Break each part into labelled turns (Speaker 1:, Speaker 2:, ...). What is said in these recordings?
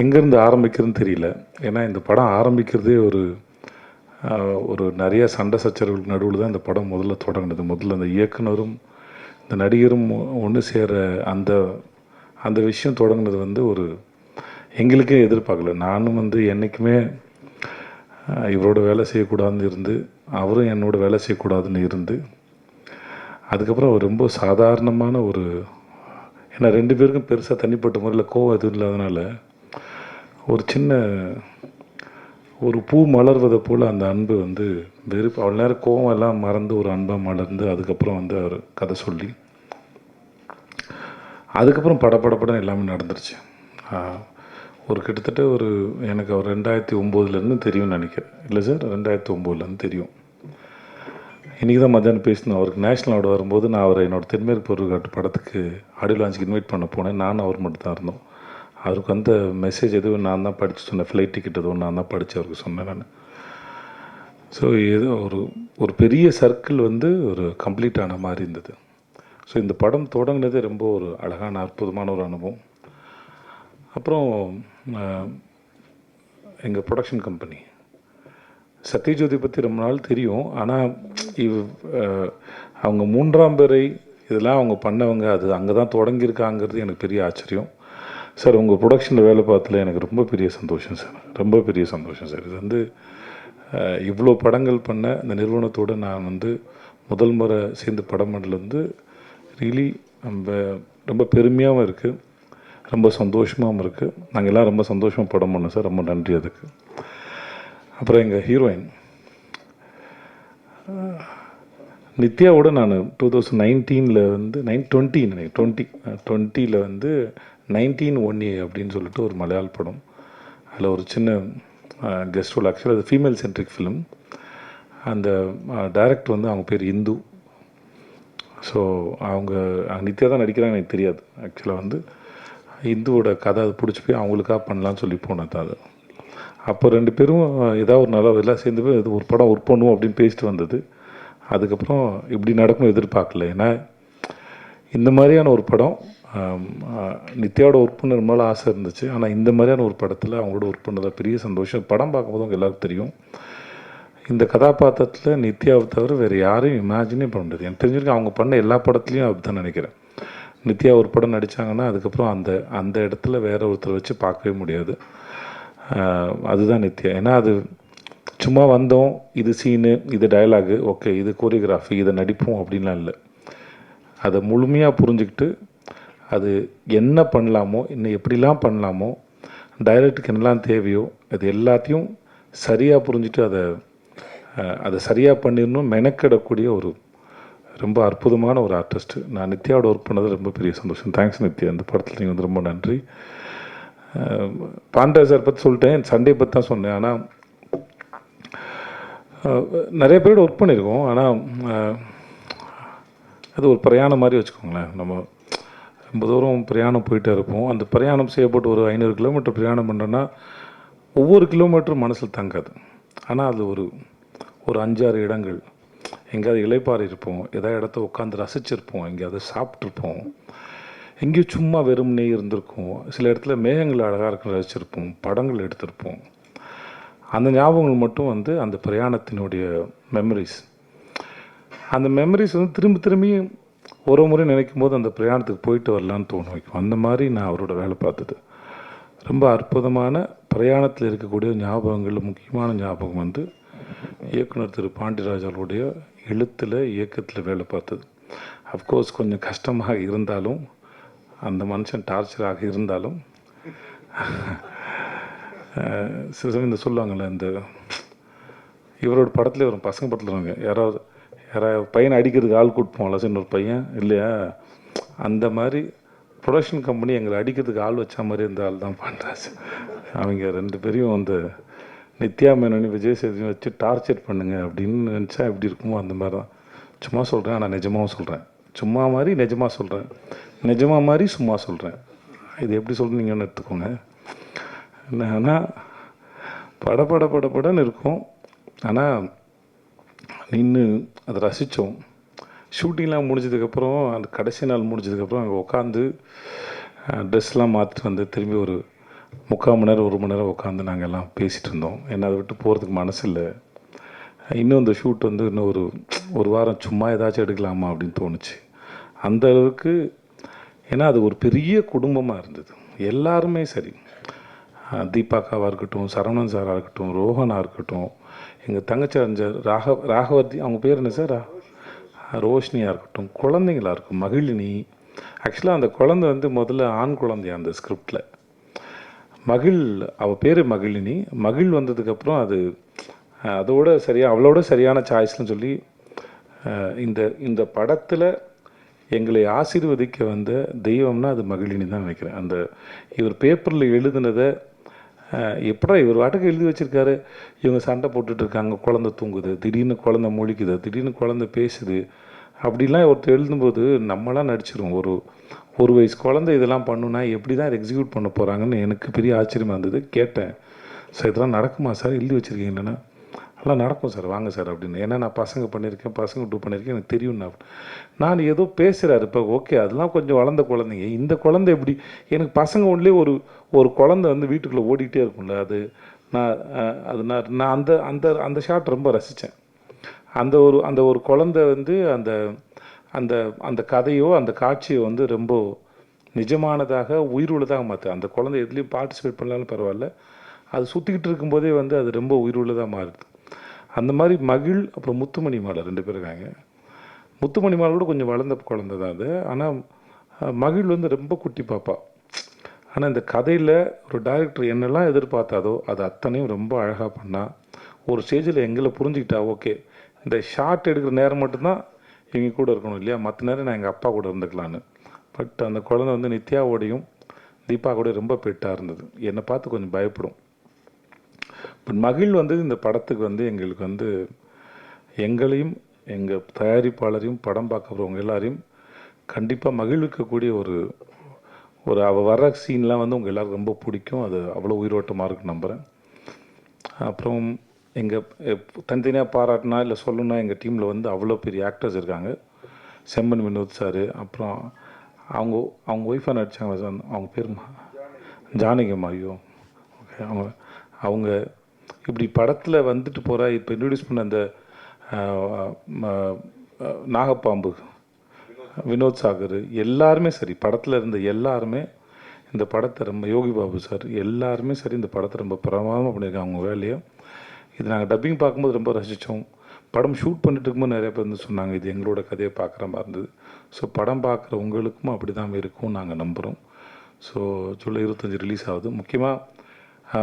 Speaker 1: எங்கேருந்து ஆரம்பிக்கிறதுன்னு தெரியல. ஏன்னா இந்த படம் ஆரம்பிக்கிறதே ஒரு ஒரு நிறைய சண்டை சச்சரவுகளுக்கு நடுவில் தான் இந்த படம் முதல்ல தொடங்கினது. முதல்ல அந்த இயக்குனரும் இந்த நடிகரும் ஒன்று சேர அந்த அந்த விஷயம் தொடங்கினது வந்து ஒரு எங்களுக்கே எதிர்பார்க்கல. நானும் வந்து என்றைக்குமே இவரோட வேலை செய்யக்கூடாதுன்னு இருந்து அவரும் என்னோட வேலை செய்யக்கூடாதுன்னு இருந்து அதுக்கப்புறம் அவர் ரொம்ப சாதாரணமான ஒரு ஏன்னா ரெண்டு பேருக்கும் பெருசாக தனிப்பட்ட முறையில் கோவம் எதுவும் இல்லாதனால ஒரு சின்ன ஒரு பூ மலர்வதை போல் அந்த அன்பு வந்து வெறுப்பு அவ்வளோ நேரம் கோவம் எல்லாம் மறந்து ஒரு அன்பாக மலர்ந்து அதுக்கப்புறம் வந்து அவர் கதை சொல்லி அதுக்கப்புறம் படப்படப்படம் எல்லாமே நடந்துருச்சு. ஒரு கிட்டத்தட்ட ஒரு எனக்கு அவர் ரெண்டாயிரத்தி ஒம்போதுலேருந்து தெரியும்னு நினைக்கிறேன். இல்லை சார் ரெண்டாயிரத்தி ஒம்போதுலேருந்து தெரியும். இன்றைக்கி தான் மத்தியானம் பேசணும். அவருக்கு நேஷ்னல் அவார்டு வரும்போது நான் அவரை என்னோடய தென்மேற்கு பொருள் படத்துக்கு ஆடியோ லான்ச்சுக்கு இன்வைட் பண்ண போனேன். நானும் அவர் மட்டும் தான் இருந்தோம். அவருக்கு வந்த மெசேஜ் எதுவும் நான் தான் படித்து சொன்னேன். ஃப்ளைட் டிக்கெட் எதுவும் நான் தான் படித்து அவருக்கு சொன்னேன் நான். ஸோ ஏதோ ஒரு ஒரு பெரிய சர்க்கிள் வந்து ஒரு கம்ப்ளீட் ஆன மாதிரி இருந்தது. ஸோ இந்த படம் தொடங்கினதே ரொம்ப ஒரு அழகான அற்புதமான ஒரு அனுபவம். அப்புறம் எங்கள் ப்ரொடக்ஷன் கம்பெனி சத்யஜோதி பற்றி ரொம்ப நாள் தெரியும். ஆனால் இவ் அவங்க மூன்றாம் பேரை இதெல்லாம் அவங்க பண்ணவங்க அது அங்கே தான் தொடங்கியிருக்காங்கிறது எனக்கு பெரிய ஆச்சரியம். சார் உங்கள் ப்ரொடக்ஷனில் வேலை பார்த்ததுல எனக்கு ரொம்ப பெரிய சந்தோஷம் சார். ரொம்ப பெரிய சந்தோஷம் சார். இது வந்து இவ்வளோ படங்கள் பண்ண இந்த நிறுவனத்தோடு நான் வந்து முதல் முறை சேர்ந்து படம் பண்ணல வந்து ரியலி நம்ம ரொம்ப பெருமையாகவும் இருக்குது ரொம்ப சந்தோஷமாகவும் இருக்குது நாங்கள் எல்லாம் ரொம்ப சந்தோஷமாக படம் பண்ணோம் சார். ரொம்ப நன்றி அதுக்கு. அப்புறம் எங்கள் ஹீரோயின் நித்யாவோட நான் டூ தௌசண்ட் நைன்டீனில் வந்து நைன் டுவெண்ட்டி நினைக்கிறேன். டுவெண்ட்டி டுவெண்ட்டியில் வந்து நைன்டீன் ஒன் ஏ அப்படின்னு சொல்லிட்டு ஒரு மலையாள படம். அதில் ஒரு சின்ன கெஸ்ட் ரோல் ஆக்சுவலாக அது ஃபீமேல் சென்ட்ரிக் ஃபிலிம் அந்த டைரக்ட் வந்து அவங்க பேர் இந்து. ஸோ அவங்க நித்யா தான் நடிக்கிறாங்க எனக்கு தெரியாது. ஆக்சுவலாக வந்து இந்துவோட கதை அது பிடிச்சி போய் அவங்களுக்காக பண்ணலான்னு சொல்லி போனது அது. அப்போ ரெண்டு பேரும் ஏதாவது ஒரு நல்லா எல்லாம் சேர்ந்து போய் இது ஒரு படம் ஒர்க் பண்ணுவோம் அப்படின்னு பேசிட்டு வந்தது. அதுக்கப்புறம் இப்படி நடக்கும் எதிர்பார்க்கல. ஏன்னா இந்த மாதிரியான ஒரு படம் நித்யாவோட ஒர்க் பண்ணுற மேலே ஆசை இருந்துச்சு. ஆனால் இந்த மாதிரியான ஒரு படத்தில் அவங்களோட ஒர்க் பண்ணதில் பெரிய சந்தோஷம். படம் பார்க்கும்போது அவங்க எல்லாருக்கும் தெரியும். இந்த கதாபாத்திரத்தில் நித்யாவை தவிர வேறு யாரையும் இமேஜினே பண்ண முடியாது. எனக்கு தெரிஞ்சிருக்கு அவங்க பண்ண எல்லா படத்துலையும் அப்படி தான் நினைக்கிறேன். நித்யா ஒரு படம் நடித்தாங்கன்னா அதுக்கப்புறம் அந்த அந்த இடத்துல வேற ஒருத்தரை வச்சு பார்க்கவே முடியாது. அதுதான் நித்யா. ஏன்னா அது சும்மா வந்தோம் இது சீனு இது டயலாகு ஓகே இது கோரியோகிராஃபி இதை நடிப்போம் அப்படின்லாம் இல்லை. அதை முழுமையாக புரிஞ்சுக்கிட்டு அது என்ன பண்ணலாமோ இன்னும் எப்படிலாம் பண்ணலாமோ டைரக்டுக்கு என்னெல்லாம் தேவையோ அது எல்லாத்தையும் சரியாக புரிஞ்சுட்டு அதை அதை சரியாக பண்ணிடணும் மெனக்கிடக்கூடிய ஒரு ரொம்ப அற்புதமான ஒரு ஆர்டிஸ்ட்டு நான் நித்யாவோட ஒர்க் பண்ணது ரொம்ப பெரிய சந்தோஷம். தேங்க்ஸ் நித்யா. இந்த படத்தில் நீங்கள் வந்து ரொம்ப நன்றி. பாண்டா சார் பற்றி சொல்லிட்டேன். சண்டே பற்றி தான் சொன்னேன். ஆனால் நிறைய பேரோட ஒர்க் பண்ணியிருக்கோம். ஆனால் அது ஒரு பிரயாணம் மாதிரி வச்சுக்கோங்களேன். நம்ம ரொம்ப தூரம் பிரயாணம் போயிட்டே இருப்போம். அந்த பிரயாணம் செய்யப்பட்டு ஒரு ஐநூறு கிலோமீட்டர் பிரயாணம் பண்ணுறோன்னா ஒவ்வொரு கிலோமீட்டரும் மனசில் தங்காது. ஆனால் அது ஒரு ஒரு அஞ்சாறு இடங்கள். எங்கேயாவது இலைப்பாறை இருப்போம். ஏதாவது இடத்த உட்காந்து ரசிச்சிருப்போம். எங்கேயாவது சாப்பிட்ருப்போம் எங்கேயும் சும்மா வெறும் நெய் இருந்திருக்கும். சில இடத்துல மேகங்கள் அழகாக இருக்க ரசிச்சிருப்போம். படங்கள் எடுத்திருப்போம். அந்த ஞாபகங்கள் மட்டும் வந்து அந்த பிரயாணத்தினுடைய மெமரிஸ் அந்த மெமரிஸ் வந்து திரும்ப திரும்பியும் ஒரு முறை நினைக்கும் போது அந்த பிரயாணத்துக்கு போயிட்டு வரலான்னு தோணும். வைக்கும் அந்த மாதிரி நான் அவரோட வேலை பார்த்தது. ரொம்ப அற்புதமான பிரயாணத்தில் இருக்கக்கூடிய ஞாபகங்கள் முக்கியமான ஞாபகம் வந்து இயக்குனர் திரு பாண்டியராஜாவுடைய எழுத்தில் இயக்கத்தில் வேலை பார்த்தது. அஃப்கோர்ஸ் கொஞ்சம் கஷ்டமாக இருந்தாலும் அந்த மனுஷன் டார்ச்சராக இருந்தாலும் சில சமயம் இந்த சொல்லுவாங்கள்ல இந்த இவரோட படத்தில் வரும் பசங்க படத்தில் வருவாங்க. யாராவது யாராவது பையனை அடிக்கிறதுக்கு ஆள் கூட்டுப்போம்ல சின்ன ஒரு பையன் இல்லையா? அந்த மாதிரி ப்ரொடக்ஷன் கம்பெனி எங்களை அடிக்கிறதுக்கு ஆள் வச்ச மாதிரி இருந்த ஆள் தான் பண்ணுறாச்சு அவங்க ரெண்டு பேரையும் அந்த நித்யா மேனனி விஜய் சேதியும் வச்சு டார்ச்சர் பண்ணுங்க அப்படின்னு நினச்சா எப்படி இருக்குமோ அந்த மாதிரி தான். சும்மா சொல்கிறேன் ஆனால் நிஜமாகவும் சொல்கிறேன் சும்மா மாதிரி நிஜமாக சொல்கிறேன் நிஜமாக மாதிரி சும்மா சொல்கிறேன் இது எப்படி சொல்கிறீங்கன்னு நீங்கள் எடுத்துக்கோங்க. ஆனால் படப்பட படப்படன்னு இருக்கும். ஆனால் நின்று அதை ரசித்தோம். ஷூட்டிங்லாம் முடிஞ்சதுக்கப்புறம் அந்த கடைசி நாள் முடிஞ்சதுக்கப்புறம் அங்கே உட்காந்து ட்ரெஸ்லாம் மாற்றிட்டு வந்து திரும்பி ஒரு முக்கால் மணி நேரம் ஒரு மணி நேரம் உட்காந்து நாங்கள் எல்லாம் பேசிகிட்டு இருந்தோம். ஏன்னா அதை விட்டு போகிறதுக்கு மனசு இல்லை. இன்னும் இந்த ஷூட் வந்து இன்னும் ஒரு ஒரு வாரம் சும்மா ஏதாச்சும் எடுக்கலாமா அப்படின்னு தோணுச்சு. அந்த அளவுக்கு ஏன்னா அது ஒரு பெரிய குடும்பமாக இருந்தது. எல்லாருமே சரி. தீபாக்காவாக இருக்கட்டும் சரவணன் சாராக இருக்கட்டும் ரோஹனாக இருக்கட்டும் எங்கள் தங்கச்சி அறிஞ்ச ராக ராகவர்த்தி அவங்க பேர் என்ன சார்? ரோஷினியாக இருக்கட்டும் குழந்தைங்களா இருக்கும் மகிழினி. ஆக்சுவலாக அந்த குழந்தை வந்து முதல்ல ஆண் குழந்தையா அந்த ஸ்கிரிப்டில் மகிழ் அவள் பேர் மகிழினி. மகிழ் வந்ததுக்கப்புறம் அது அதோட சரியா அவளோட சரியான சாய்ஸ்னு சொல்லி இந்த இந்த படத்தில் எங்களை ஆசீர்வதிக்க வந்த தெய்வம்னா அது மகிழினி தான் நினைக்கிறேன். அந்த இவர் பேப்பரில் எழுதுனதை எப்படா இவர் வாட்டுக்கு எழுதி வச்சுருக்காரு? இவங்க சண்டை போட்டுட்டு இருக்காங்க குழந்தை தூங்குது. திடீர்னு குழந்தை முழிக்குது. திடீர்னு குழந்தை பேசுது. அப்படிலாம் ஒருத்தர் எழுதும்போது நம்மளாம் நடிச்சிருவோம். ஒரு ஒரு வயசு குழந்தை இதெல்லாம் பண்ணுனா எப்படி தான் எக்ஸிக்யூட் பண்ண போகிறாங்கன்னு எனக்கு பெரிய ஆச்சரியமாக இருந்தது. கேட்டேன். சார் இதெல்லாம் நடக்குமா சார்? எழுதி வச்சுருக்கீங்களா அதெல்லாம் நடக்கும் சார். வாங்க சார் அப்படின்னு. ஏன்னா நான் பசங்க பண்ணியிருக்கேன். பசங்க டூ பண்ணியிருக்கேன். எனக்கு தெரியும் நான். நான் ஏதோ பேசுகிறாரு இப்போ ஓகே. அதெல்லாம் கொஞ்சம் வளர்ந்த குழந்தைங்க. இந்த குழந்தை எப்படி? எனக்கு பசங்க ஒன்றிலே ஒரு ஒரு குழந்தை வந்து வீட்டுக்குள்ளே ஓடிக்கிட்டே இருக்கும்ல அது நான் அது நான் நான் அந்த அந்த அந்த ஷாட் ரொம்ப ரசித்தேன் அந்த ஒரு அந்த ஒரு குழந்தை வந்து அந்த அந்த அந்த கதையோ அந்த காட்சியோ வந்து ரொம்ப நிஜமானதாக உயிருள்ளதாக மாற்று அந்த குழந்தை எதுலேயும் பார்ட்டிசிபேட் பண்ணாலும் பரவாயில்ல. அது சுற்றிக்கிட்டு இருக்கும்போதே வந்து அது ரொம்ப உயிருள்ளதாக மாறுது. அந்த மாதிரி மகிழ் அப்புறம் முத்துமணி மாலை ரெண்டு பேர் இருக்காங்க. முத்துமணி மாலை கூட கொஞ்சம் வளர்ந்த குழந்தை தான் அது ஆனால் மகிழ் வந்து ரொம்ப குட்டி பாப்பா. ஆனால் இந்த கதையில் ஒரு டைரக்டர் என்னெல்லாம் எதிர்பார்த்தாதோ அது அத்தனையும் ரொம்ப அழகாக பண்ணால் ஒரு ஸ்டேஜில் எங்களை புரிஞ்சுக்கிட்டா ஓகே இந்த ஷார்ட் எடுக்கிற நேரம் மட்டும்தான் இவங்க கூட இருக்கணும் இல்லையா? மற்ற நேரம் நான் எங்கள் அப்பா கூட இருந்துக்கலான்னு பட் அந்த குழந்தை வந்து நித்யாவோடையும் தீபா கூட ரொம்ப பெட்டாக இருந்தது. என்னை பார்த்து கொஞ்சம் பயப்படும். பட் மகிழ் வந்து இந்த படத்துக்கு வந்து எங்களுக்கு வந்து எங்களையும் எங்கள் தயாரிப்பாளரையும் படம் பார்க்க போகிறவங்க எல்லாரையும் கண்டிப்பாக மகிழ்விக்கக்கூடிய ஒரு ஒரு அவள் வர சீன்லாம் வந்து உங்கள் எல்லாருக்கும் ரொம்ப பிடிக்கும். அது அவ்வளோ உயிரோட்டமாக இருக்கு நம்புகிறேன் அப்புறம் எங்கள் தனித்தனியாக பாராட்டினா இல்லை சொல்லணும்னா எங்கள் டீமில் வந்து அவ்வளோ பெரிய ஆக்டர்ஸ் இருக்காங்க. செம்மன் வினோத் சார் அப்புறம் அவங்க அவங்க ஒய்ஃபாக நடித்தாங்க சார்? அவங்க பேர் ஜானகி ஜானகிம்மா ஐயோ ஓகே அவங்க அவங்க இப்படி படத்தில் வந்துட்டு போகிற இப்போ இன்ட்ரடியூஸ் பண்ண அந்த நாகப்பாம்பு. வினோத் சாகர் எல்லாருமே சரி படத்தில் இருந்த எல்லாருமே இந்த படத்தை ரொம்ப யோகி பாபு சார் எல்லாருமே சரி இந்த படத்தை ரொம்ப பிரமாதமாக பண்ணியிருக்காங்க அவங்க வேலையை. இது நாங்கள் டப்பிங் பார்க்கும்போது ரொம்ப ரசித்தோம் படம் ஷூட் பண்ணிட்டு இருக்கும்போது நிறைய பேர் வந்து சொன்னாங்க இது எங்களோட கதையை பார்க்குற மாதிரி இருந்தது. ஸோ படம் பார்க்குற உங்களுக்கும் அப்படி தான் இருக்கும் நாங்கள் நம்புகிறோம் ஸோ ஜூலை இருபத்தஞ்சி ரிலீஸ் ஆகுது. முக்கியமாக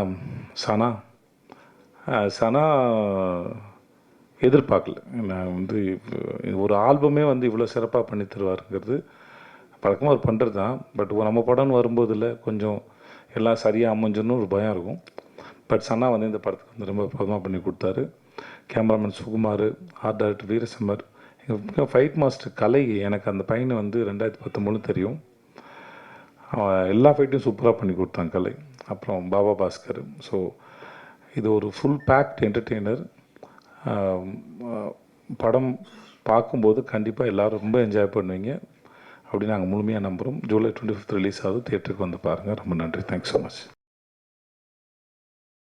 Speaker 1: சனா. சனா எதிர்பார்க்கல. நான் வந்து ஒரு ஆல்பமே வந்து இவ்வளோ சிறப்பாக பண்ணி தருவாருங்கிறது பழக்கமாக அவர் பண்ணுறது தான் பட் நம்ம படம்னு வரும்போது இல்லை கொஞ்சம் எல்லாம் சரியாக அமைஞ்சுன்னு ஒரு பயம் இருக்கும். பட் சன்னா வந்து இந்த படத்துக்கு வந்து ரொம்ப பிரதமாக பண்ணி கொடுத்தாரு. கேமராமேன் சுகுமார் ஆர்ட் டைரக்டர் வீரசம்மர் எங்கள் ஃபைட் மாஸ்டர் கலை எனக்கு அந்த பையனை வந்து ரெண்டாயிரத்தி பத்தொம்பது தெரியும். அவன் எல்லா ஃபைட்டையும் சூப்பராக பண்ணி கொடுத்தான் கலை. அப்புறம் பாபா பாஸ்கர். ஸோ இது ஒரு ஃபுல் பேக்ட் என்டர்டெய்னர் படம் பார்க்கும்போது கண்டிப்பாக எல்லோரும் ரொம்ப என்ஜாய் பண்ணுவீங்க. அப்படி நாங்கள் முழுமையாக நம்புகிறோம் ஜூலை டுவெண்ட்டி ஃபிஃப்த் ரிலீஸ் ஆகுது. தியேட்டருக்கு வந்து பாருங்கள் ரொம்ப நன்றி. Thanks so much